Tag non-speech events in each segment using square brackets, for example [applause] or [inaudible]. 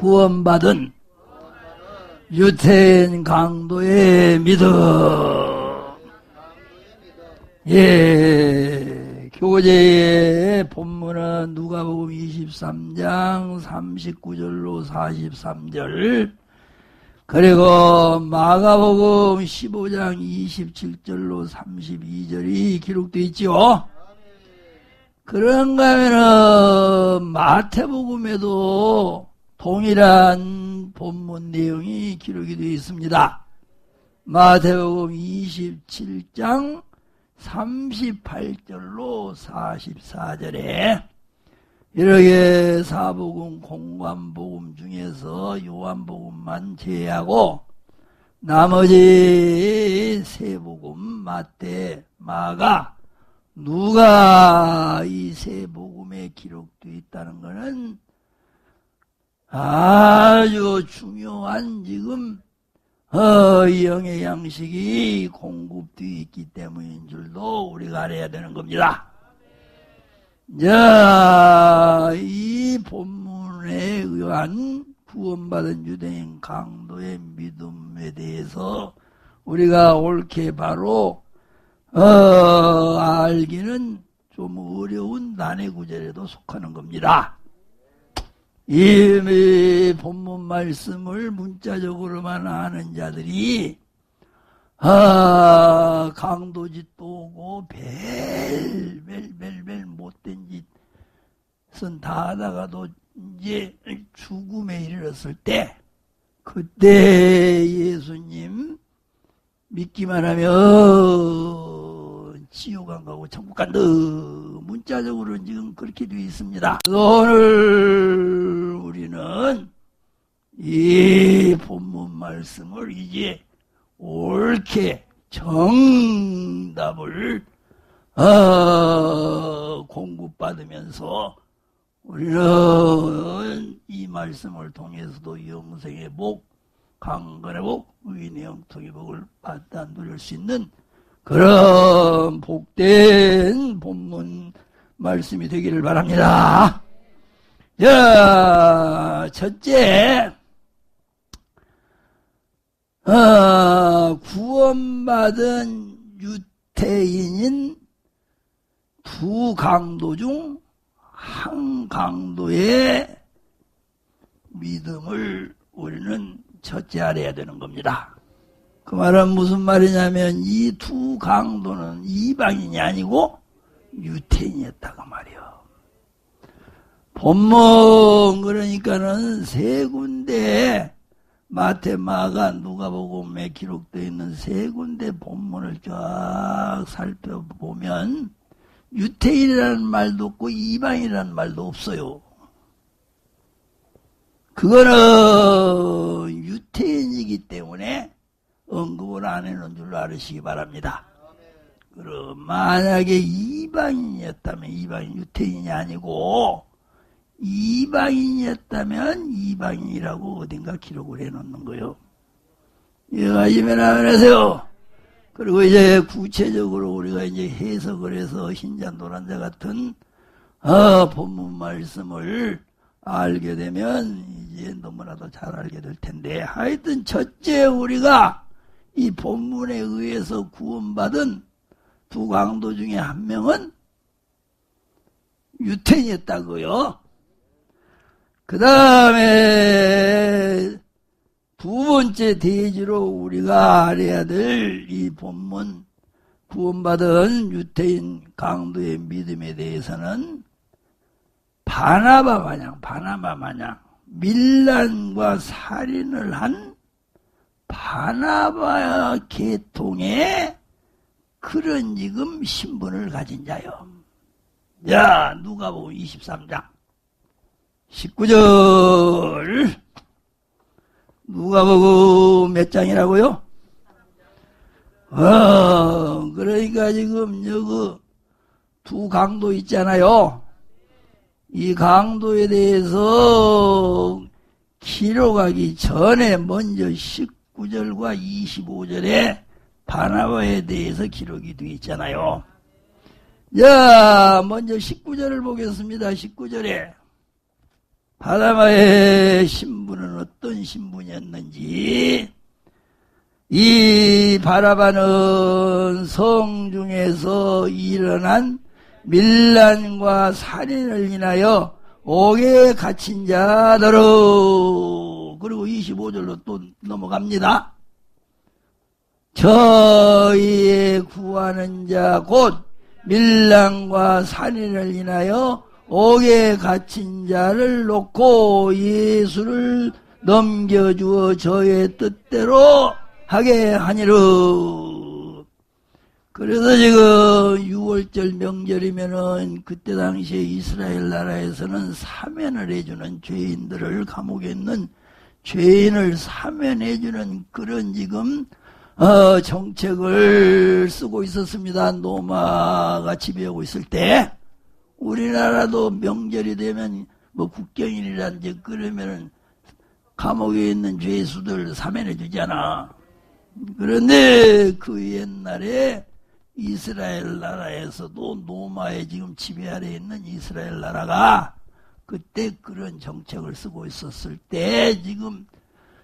구원받은 유태인 강도의 믿음. 예, 교재의 본문은 누가복음 23장 39절로 43절, 그리고 마가복음 15장 27절로 32절이 기록되어 있지요. 그런가 하면은 마태복음에도 동일한 본문 내용이 기록이 되어 있습니다. 마태복음 27장 38절로 44절에 이렇게 사복음 공관복음 중에서 요한복음만 제외하고 나머지 세 복음 마태 마가 누가 이 세 복음에 기록되어 있다는 것은 아주 중요한 지금 어, 영의 양식이 공급되어 있기 때문인 줄도 우리가 알아야 되는 겁니다. 자, 이 본문에 의한 구원받은 유대인 강도의 믿음에 대해서 우리가 옳게 바로 어, 알기는 좀 어려운 난해 구절에도 속하는 겁니다. 이 본문 말씀을 문자적으로만 아는 자들이 아 강도짓도 오고 벨벨벨벨 못된 짓은 다 하다가도 이제 죽음에 이르렀을 때 그때 예수님 믿기만 하면 지옥 안 가고 천국 간다. 문자적으로는 지금 그렇게 되어 있습니다. 오늘 우리는 이 본문 말씀을 이제 옳게 정답을 어, 공급받으면서 우리는 이 말씀을 통해서도 영생의 복, 강건의 복, 의인의 영통의 복을 받다 누릴 수 있는 그런 복된 본문 말씀이 되기를 바랍니다. 자, 첫째, 어, 구원받은 유태인인 두 강도 중 한 강도의 믿음을 우리는 첫째 알아야 되는 겁니다. 그 말은 무슨 말이냐면 이 두 강도는 이방인이 아니고 유태인이었다고 말이요. 본문 그러니까는 세 군데 마테마가 누가복음에 기록되어 있는 세 군데 본문을 쫙 살펴보면 유태인이라는 말도 없고 이방이라는 말도 없어요. 그거는 유태인이기 때문에 언급을 안 해놓은 줄로 알으시기 바랍니다. 그럼 만약에 이방인이었다면 이방인 유태인이 아니고 이방인이었다면 이방인이라고 어딘가 기록을 해놓는 거요. 이해가시면 하세요. 그리고 이제 구체적으로 우리가 이제 해석을 해서 흰자 노란자 같은 어, 본문 말씀을 알게 되면 이제 너무나도 잘 알게 될 텐데 하여튼 첫째 우리가 이 본문에 의해서 구원받은 두 강도 중에 한 명은 유태인이었다고요. 그 다음에 두 번째 대지로 우리가 알아야 될 이 본문 구원받은 유태인 강도의 믿음에 대해서는 바나바 마냥 바나바 마냥 밀란과 살인을 한 바나바 계통의 그런 지금 신분을 가진 자요. 야, 누가 보면 23장. 19절. 누가 보고 몇 장이라고요? 어, 그러니까 지금 여기 두 강도 있잖아요. 이 강도에 대해서 기록하기 전에 먼저 19절과 25절에 바나바에 대해서 기록이 되어 있잖아요. 자, 먼저 19절을 보겠습니다. 19절에 바다마의 신분은 어떤 신분이었는지 이 바라바는 성 중에서 일어난 밀란과 살인을 인하여 옥에 갇힌 자들로 그리고 25절로 또 넘어갑니다. 저희의 구하는 자 곧 밀란과 살인을 인하여 옥에 갇힌 자를 놓고 예수를 넘겨주어 저의 뜻대로 하게 하니로 그래서 지금 6월절 명절이면은 그때 당시에 이스라엘 나라에서는 사면을 해주는 죄인들을 감옥에 있는 죄인을 사면해주는 그런 지금 어, 정책을 쓰고 있었습니다. 노마가 지배하고 있을 때 우리나라도 명절이 되면 뭐 국경일이란지 그러면은 감옥에 있는 죄수들 사면해 주잖아. 그런데 그 옛날에 이스라엘 나라에서도 노마의 지금 지배 아래 있는 이스라엘 나라가 그때 그런 정책을 쓰고 있었을 때 지금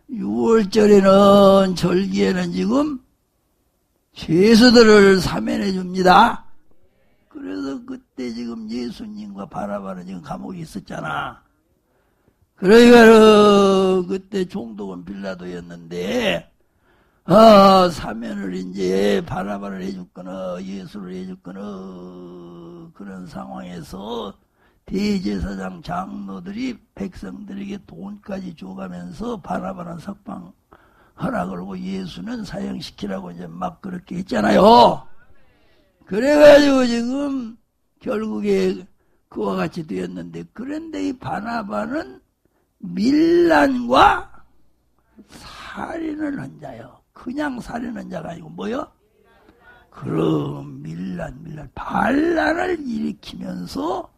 6월절에는 절기에는 지금 죄수들을 사면해 줍니다. 그래서 그때 지금 예수님과 바라바는 지금 감옥에 있었잖아. 그러니까 그때 종독은 빌라도였는데 아, 사면을 이제 바라바를 해줬거나 예수를 해줬거나 그런 상황에서 대제사장 장로들이 백성들에게 돈까지 줘가면서 바라바는 석방 하라 그러고 예수는 사형시키라고 이제 막 그렇게 했잖아요. 그래가지고 지금 결국에 그와 같이 되었는데 그런데 이 바나바는 밀란과 살인을 한 자요. 그냥 살인한 자가 아니고 뭐요? 그럼 밀란 밀란 반란을 일으키면서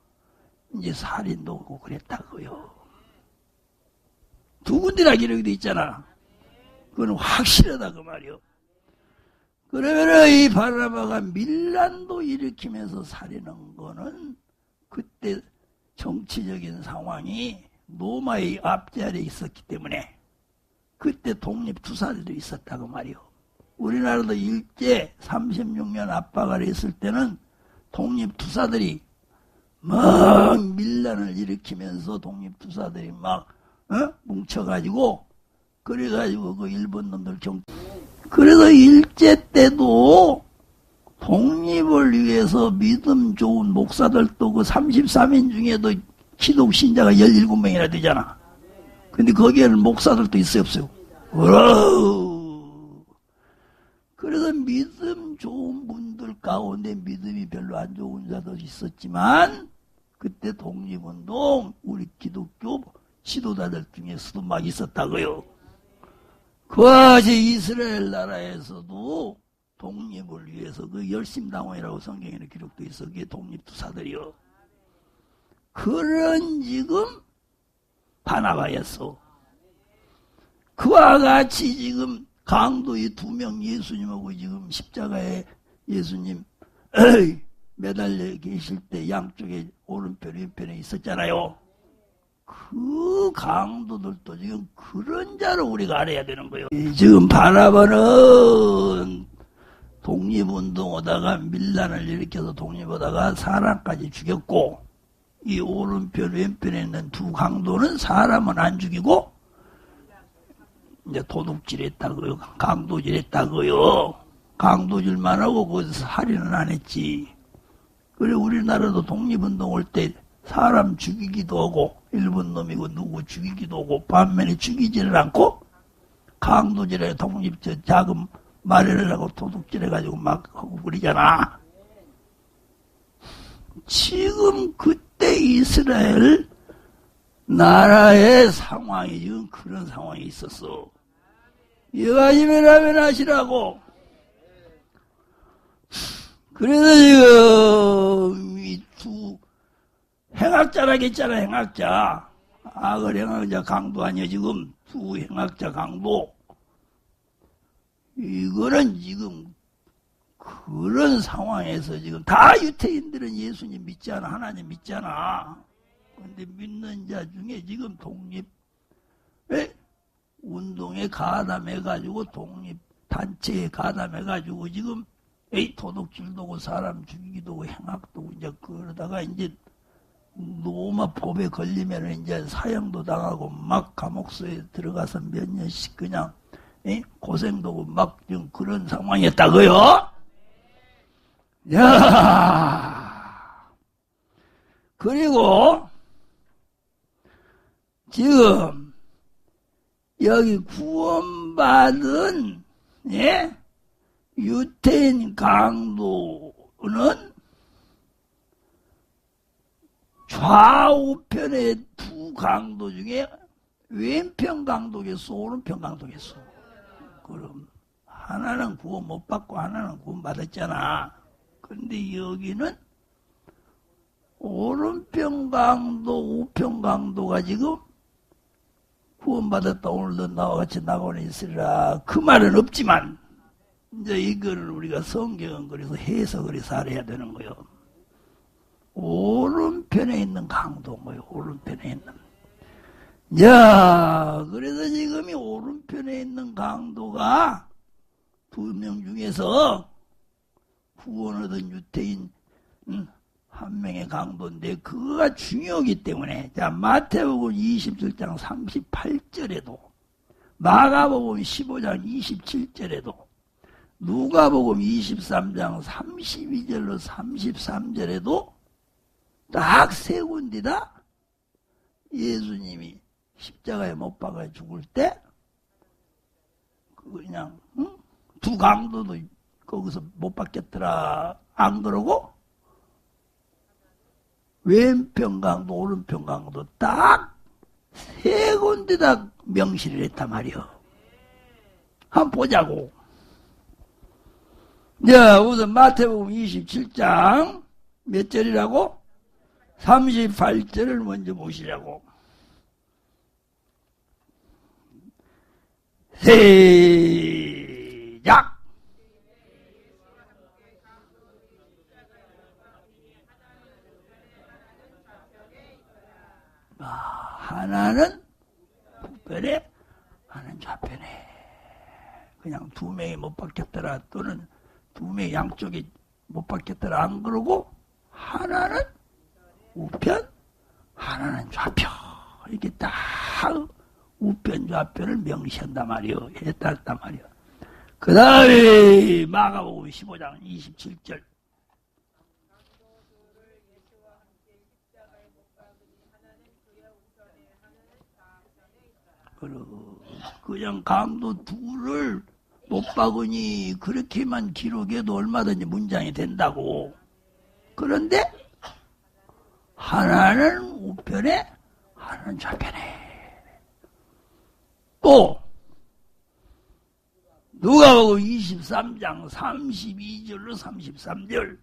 이제 살인도 오고 그랬다고요. 두 군데나 기록이 돼 있잖아. 그건 확실하다 그 말이요. 그러면 이 바라바가 밀란도 일으키면서 살인한 거는 그때 정치적인 상황이 노마의 앞자리에 있었기 때문에 그때 독립투사들도 있었다고 말이요. 우리나라도 일제 36년 압박을 했을 때는 독립투사들이 막 밀란을 일으키면서 독립투사들이 막 어? 뭉쳐가지고 그래가지고 그 일본 놈들 경 그래서 일제 때도 독립을 위해서 믿음 좋은 목사들도 그 33인 중에도 기독 신자가 17명이나 되잖아. 근데 거기에는 목사들도 있어요, 없어요? 와우. 그래서 믿음 좋은 분들 가운데 믿음이 별로 안 좋은 자도 있었지만, 그때 독립운동, 우리 기독교 지도자들 중에서도 막 있었다고요. 같이 이스라엘 나라에서도 독립을 위해서 그 열심당원이라고 성경에는 기록되어 있어. 그게 독립투사들이요. 그런 지금 바나바였어. 그와 같이 지금 강도의 두 명 예수님하고 지금 십자가에 예수님 [clears throat] 매달려 계실 때 양쪽에 오른편 왼편에 있었잖아요. 그 강도들도 지금 그런 자를 우리가 알아야 되는 거예요. 지금 바라바는 독립운동하다가 밀란을 일으켜서 독립하다가 사람까지 죽였고 이 오른편 왼편에 있는 두 강도는 사람은 안 죽이고 이제 도둑질했다고요. 강도질했다고요. 강도질만 하고 그 살인은 안 했지. 그래 우리나라도 독립운동 올때 사람 죽이기도 하고 일본 놈이고 누구 죽이기도 하고 반면에 죽이지를 않고 강도질에 독립 저 자금 마련을 하고 도둑질해가지고 막 하고 그러잖아. 지금 그때 이스라엘 나라의 상황이 지금 그런 상황이 있었어. 여가지면 라면 하시라고. 그래서 지금 이 두 행악자라겠잖아, 행악자. 악을 행악자 강도 아니야, 지금. 두 행악자 강도. 이거는 지금 그런 상황에서 지금 다 유태인들은 예수님 믿지 않아. 하나님 믿지 않아. 근데 믿는 자 중에 지금 독립, 왜? 운동에 가담해가지고 독립 단체에 가담해가지고 지금 에이 도둑질도 고 사람 죽이기도 하고 행악도 하고 이제 그러다가 이제 노마 법에 걸리면 이제 사형도 당하고 막 감옥소에 들어가서 몇 년씩 그냥 에이 고생도 하고 막 지금 그런 상황이었다고요. 야 그리고 지금 여기 구원받은 예? 유태인 강도는 좌우편의 두 강도 중에 왼편 강도겠어 오른편 강도겠어? 그럼 하나는 구원 못 받고 하나는 구원 받았잖아. 근데 여기는 오른편 강도 우편 강도가 지금 구원받았다 오늘도 나와 같이 나고는 있으리라 그 말은 없지만 이제 이거를 우리가 성경은 그래서 해석을 해서 알아야 되는 거요. 오른편에 있는 강도인 거예요. 오른편에 있는. 야, 그래서 지금 이 오른편에 있는 강도가 두 명 중에서 구원 얻은 유태인 음, 한 명의 강도인데 그거가 중요하기 때문에 자 마태복음 27장 38절에도 마가복음 15장 27절에도 누가복음 23장 32절로 33절에도 딱 세 군데다 예수님이 십자가에 못 박아 죽을 때 그냥 응? 두 강도도 거기서 못 박겠더라 안 그러고 왼편 강도 오른편 강도 딱 세 군데다 명시를 했단 말이요. 한번 보자고. 자, 우선 마태복음 27장 몇 절이라고? 38절을 먼저 보시라고. 시작! 아, 하나는 북편에, 하나는 좌편에. 그냥 두 명이 못 받겠더라. 또는 두명 양쪽에 못 받겠더라. 안 그러고 하나는 우편 하나는 좌편 이렇게 딱 우편 좌편을 명시한단 말이요. 했단 말이요. 그 다음에 마가복음 15장 27절. 그냥 강도 둘을 못 박으니 그렇게만 기록해도 얼마든지 문장이 된다고. 그런데 하나는 우편에 하나는 좌편에. 또 누가 보고 23장 32절로 33절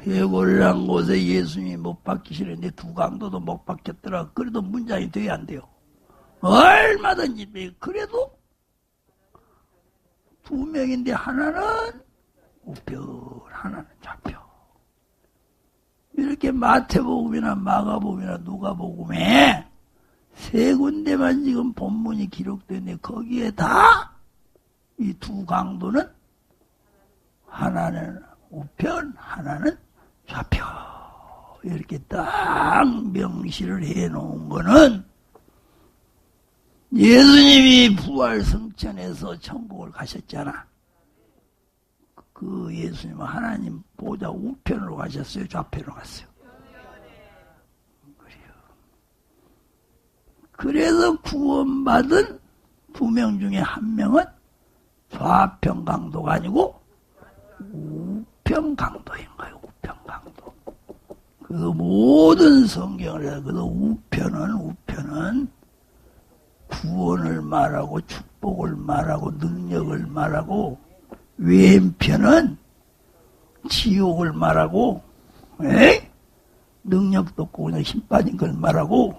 해골이란 곳에 예수님이 못 박히시는데 두 강도도 못 박혔더라. 그래도 문장이 돼야 안 돼요. 얼마든지 돼. 그래도 두 명인데 하나는 우편, 하나는 좌편. 이렇게 마태복음이나 마가복음이나 누가복음에 세 군데만 지금 본문이 기록되는데 거기에 다 이 두 강도는 하나는 우편, 하나는 좌표. 이렇게 딱 명시를 해 놓은 거는 예수님이 부활 성천에서 천국을 가셨잖아. 그 예수님은 하나님 보좌 우편으로 가셨어요? 좌편으로 갔어요? 그래요. 그래서 구원받은 두 명 중에 한 명은 좌편 강도가 아니고 우편 강도인 거예요. 우편 강도. 그 모든 성경을 해서 그 우편은 우편은 구원을 말하고 축복을 말하고 능력을 말하고 왼편은 지옥을 말하고 에? 능력도 없고 그냥 힘 빠진 걸 말하고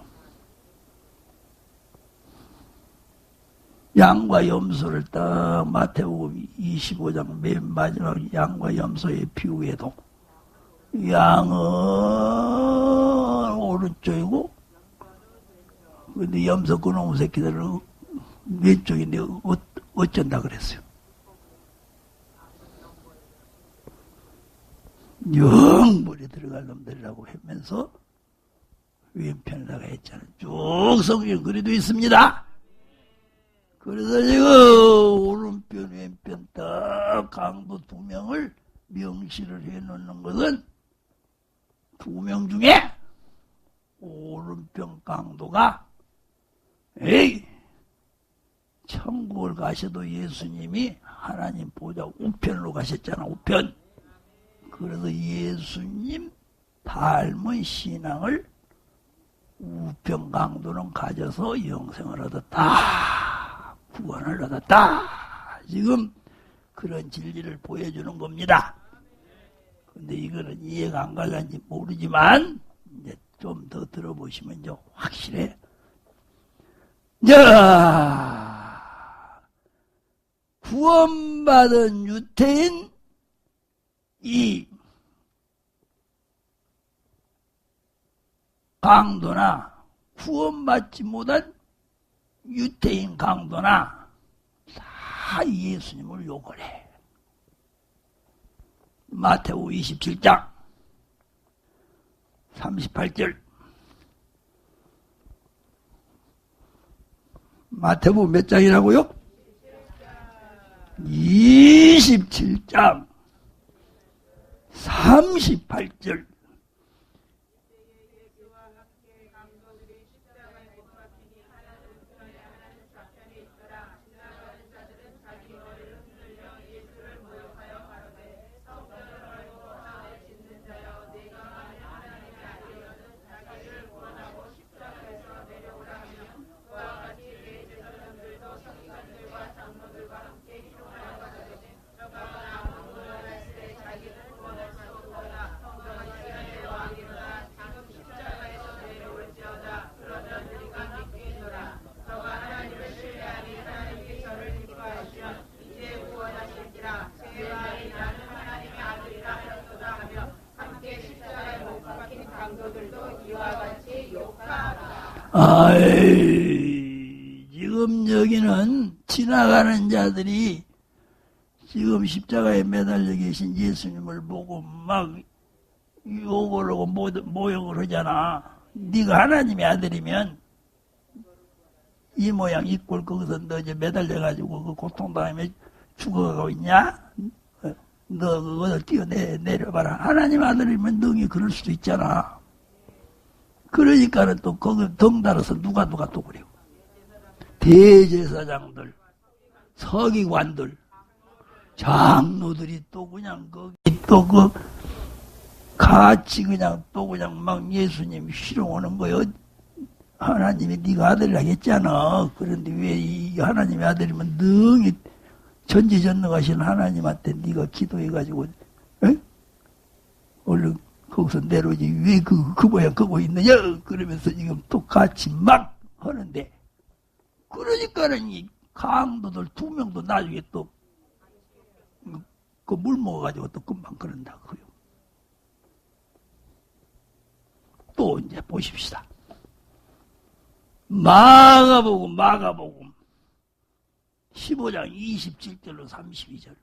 양과 염소를 딱 마태복음 25장 맨 마지막 양과 염소의 비유에도 양은 오른쪽이고 근데 염소 그놈 새끼들은 왼쪽인데 어, 어쩐다 그랬어요. 영물에 들어갈 놈들이라고 하면서 왼편에다가 했잖아요. 쭉 성경 그리도 있습니다. 그래서 지금 오른편 왼편 딱 강도 두 명을 명시를 해 놓는 것은 두 명 중에 오른편 강도가 에이 천국을 가셔도 예수님이 하나님 보좌 우편으로 가셨잖아 우편. 그래서 예수님 닮은 신앙을 우편 강도는 가져서 영생을 얻었다 구원을 얻었다. 지금 그런 진리를 보여주는 겁니다. 근데 이거는 이해가 안 갈란지 모르지만 이제 좀 더 들어보시면 이제 확실해. 자, 구원받은 유태인 이 강도나 구원받지 못한 유태인 강도나 다 예수님을 욕을 해. 마태오 27장 38절 마태복음 몇 장이라고요? 27장 38절 아이, 지금 여기는 지나가는 자들이 지금 십자가에 매달려 계신 예수님을 보고 막 욕을 하고 모욕을 하잖아. 네가 하나님의 아들이면 이 모양 이꼴 거기서 너 이제 매달려가지고 그 고통당하며 죽어가고 있냐? 너 그거 뛰어내, 내려봐라. 하나님 아들이면 너희 그럴 수도 있잖아. 그러니까는 또 거기 덩달아서 누가 누가 또 그래요. 대제사장들, 서기관들, 장로들이 또 그냥 거기 또 그 같이 그냥 또 그냥 막 예수님 실어오는 거요. 하나님이 네가 아들이라 했잖아. 그런데 왜 이 하나님의 아들이면 능히 전지전능하신 하나님한테 네가 기도해가지고 에? 얼른 거기서 내려오지 왜 그, 그 모양 그거 있느냐 그러면서 지금 똑같이 막 하는데 그러니까는 이 강도들 두 명도 나중에 또 그 물 먹어가지고 또 금방 그런다 그요. 또 이제 보십시다. 마가복음 마가복음 15장 27절로 32절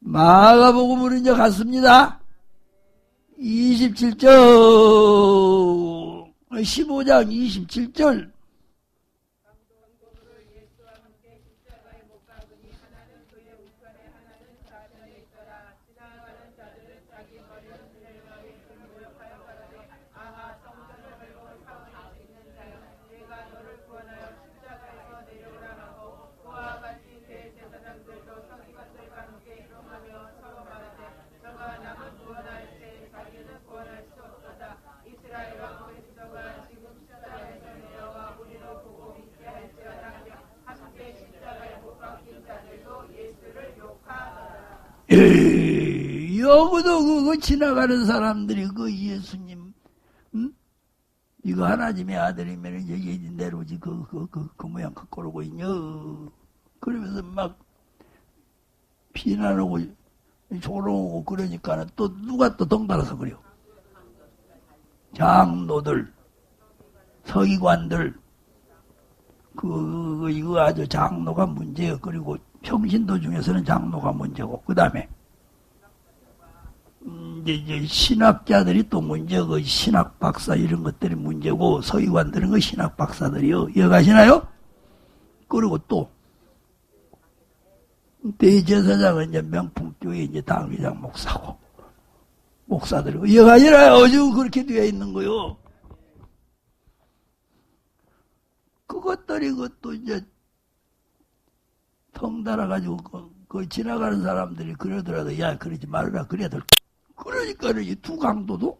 마가복음으로 이제 갔습니다. 27절, 15장 27절. 여기도 그거 지나가는 사람들이 그 예수님, 응? 이거 하나님의 아들이면 이제 예진대로지 그, 그, 그, 그 모양 갖고 오고 있냐. 그러면서 막 비난하고 조롱하고 그러니까는 또 누가 또 덩달아서 그래요. 장로들, 서기관들, 그, 이거 아주 장로가 문제예요. 그리고 평신도 중에서는 장로가 문제고, 그 다음에, 음, 이제, 신학자들이 또 문제고, 그 신학 박사 이런 것들이 문제고, 서기관들은 그 신학 박사들이요. 이해가시나요? 그리고 또, 대제사장은 이제 명품교회 이제 당회장 목사고, 목사들이고, 이해가시나요? 지금 그렇게 되어 있는 거요. 그것들이 그것도 이제 덩달아가지고 그, 그 지나가는 사람들이 그러더라도 야 그러지 말라 그래야 그러니까는 이 두 강도도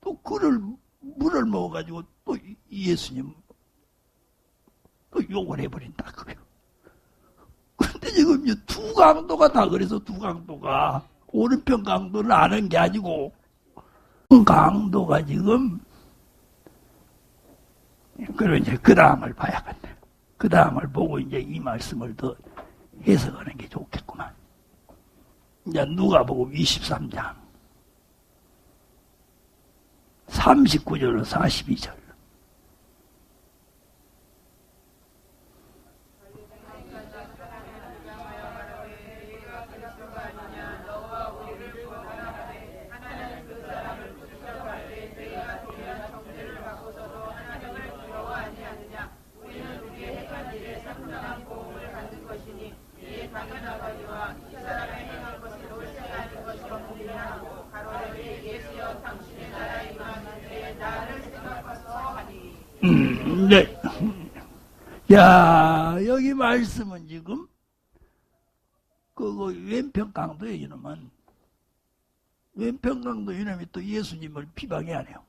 또 그를 물을 먹어가지고 또 예수님 또 욕을 해버린다 그래요. 근데 지금 두 강도가 다 그래서 두 강도가 오른편 강도를 아는 게 아니고 강도가 지금 그리고 이제 그 다음을 봐야겠네. 그 다음을 보고 이제 이 말씀을 더 해석하는 게 좋겠구만. 이제 누가 보고 23장 39절로 42절 음, 네. 야, 여기 말씀은 지금, 그거 왼편 강도에 이놈은, 왼편 강도 이놈이 또 예수님을 비방해 안 해요.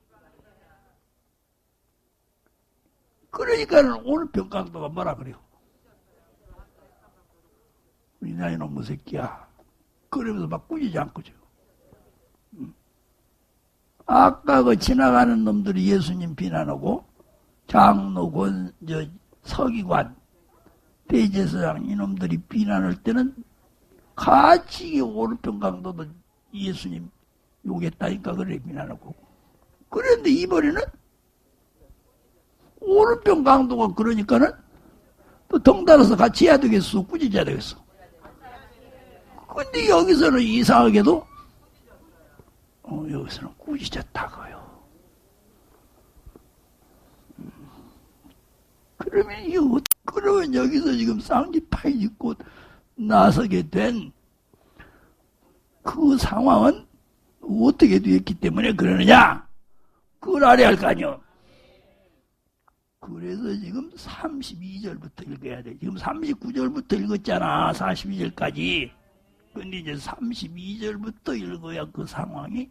그러니까는 오른편 강도가 뭐라 그래요? 이나 이놈의 새끼야. 그러면서 막 꾸짖지 않고죠. 음. 아까 그 지나가는 놈들이 예수님 비난하고, 장로 권, 저, 서기관, 대제사장 이놈들이 비난할 때는 같이 오른편 강도도 예수님 욕했다니까 그래 비난하고. 그런데 이번에는 오른편 강도가 그러니까는 또 덩달아서 같이 해야 되겠어 꾸짖어야 되겠어. 근데 여기서는 이상하게도 어, 여기서는 꾸짖었다고요. 그러면 이거 그러면 여기서 지금 쌍지파이 짓고 나서게 된 그 상황은 어떻게 되었기 때문에 그러느냐? 그걸 알아야 할 거 아니요. 그래서 지금 32절부터 읽어야 돼. 지금 39절부터 읽었잖아. 42절까지. 근데 이제 32절부터 읽어야 그 상황이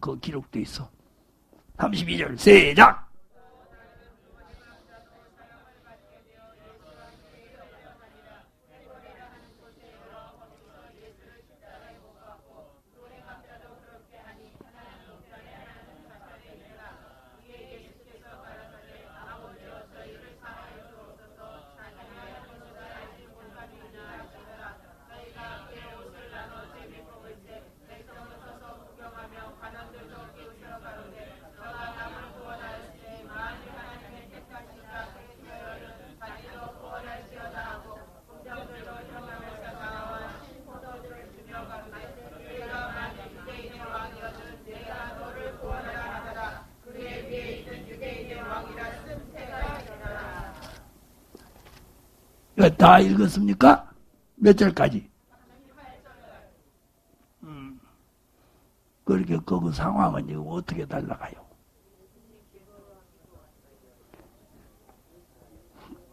그 기록돼 있어. 32절, 시작! 이거 다 읽었습니까? 몇 절까지? 음. 그렇게 그 상황은 지금 어떻게 달라가요?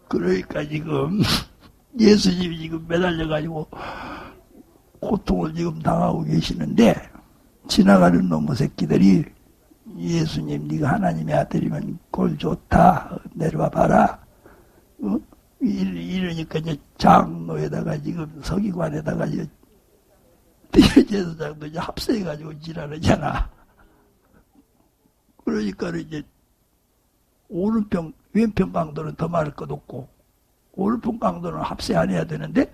그러니까 지금 [laughs] 예수님이 지금 매달려가지고 고통을 지금 당하고 계시는데 지나가는 놈의 새끼들이 예수님 네가 하나님의 아들이면 꼴 좋다 내려와 봐라 어? 이러니까 이제 장로에다가 지금 서기관에다가 이제 대제사장도 이제 합세해가지고 지랄하잖아. 그러니까 이제 오른편, 왼편 강도는 더 말할 것 없고, 오른편 강도는 합세 안 해야 되는데,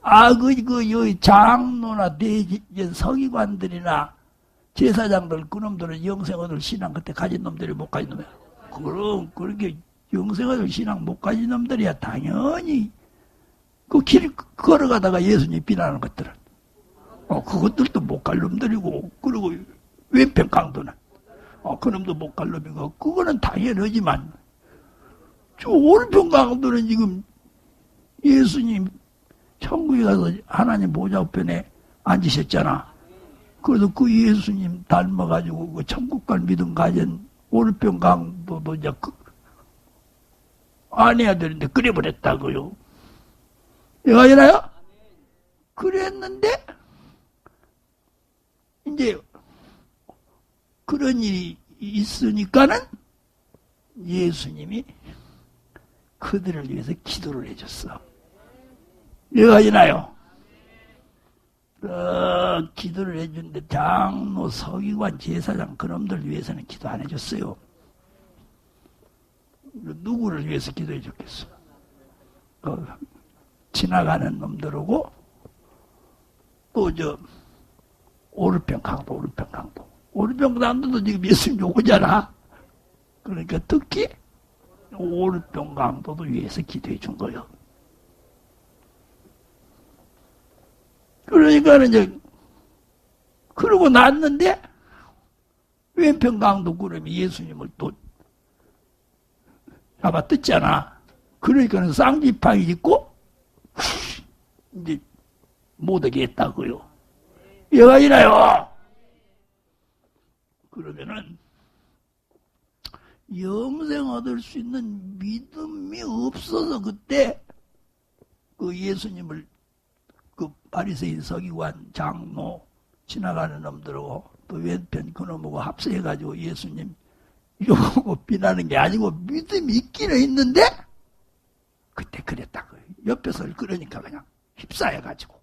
아, 그, 그, 여기 장로나 대제, 서기관들이나 제사장들, 그놈들은 영생어들 신앙 그때 가진 놈들이 못 가진 놈이야. 그럼, 그렇게 영생어들 신앙 못 가진 놈들이야, 당연히. 그 길 걸어가다가 예수님 비난하는 것들은. 어, 그것들도 못 갈 놈들이고, 그리고 왼편 강도는. 어, 그놈도 못 갈 놈이고, 그거는 당연하지만, 저 오른편 강도는 지금 예수님 천국에 가서 하나님 보좌 우편에 앉으셨잖아. 그래서 그 예수님 닮아가지고 그 천국 갈 믿음 가진 오른편 강도도 이제 그, 안 해야 되는데 그래버렸다고요. 이거 아니라요? 그랬는데, 이제, 그런 일이 있으니까는 예수님이 그들을 위해서 기도를 해줬어. 이해가 되나요? 어, 기도를 해주는데 장로, 서기관, 제사장 그놈들 위해서는 기도 안 해줬어요. 누구를 위해서 기도해 줬겠어? 어, 지나가는 놈들하고 또 저 오른편 강도, 오른편 강도. 오른편 강도도 지금 예수님 요거잖아. 그러니까 특히 오른편 강도도 위해서 기도해 준 거예요. 그러니까 이제 그러고 났는데 왼편 강도 구름이 예수님을 또 잡아 뜯잖아. 그러니까는 쌍지팡이 짚고 이제 못하게 했다고요. 얘가 이나요. 그러면은 영생 얻을 수 있는 믿음이 없어서 그때 그 예수님을 그 바리새인 서기관 장로 지나가는 놈들하고 또 왼편 그놈하고 합세해가지고 예수님 욕하고 비나는 게 아니고 믿음이 있기는 있는데 그때 그랬다고요. 옆에서 그러니까 그냥 휩싸여가지고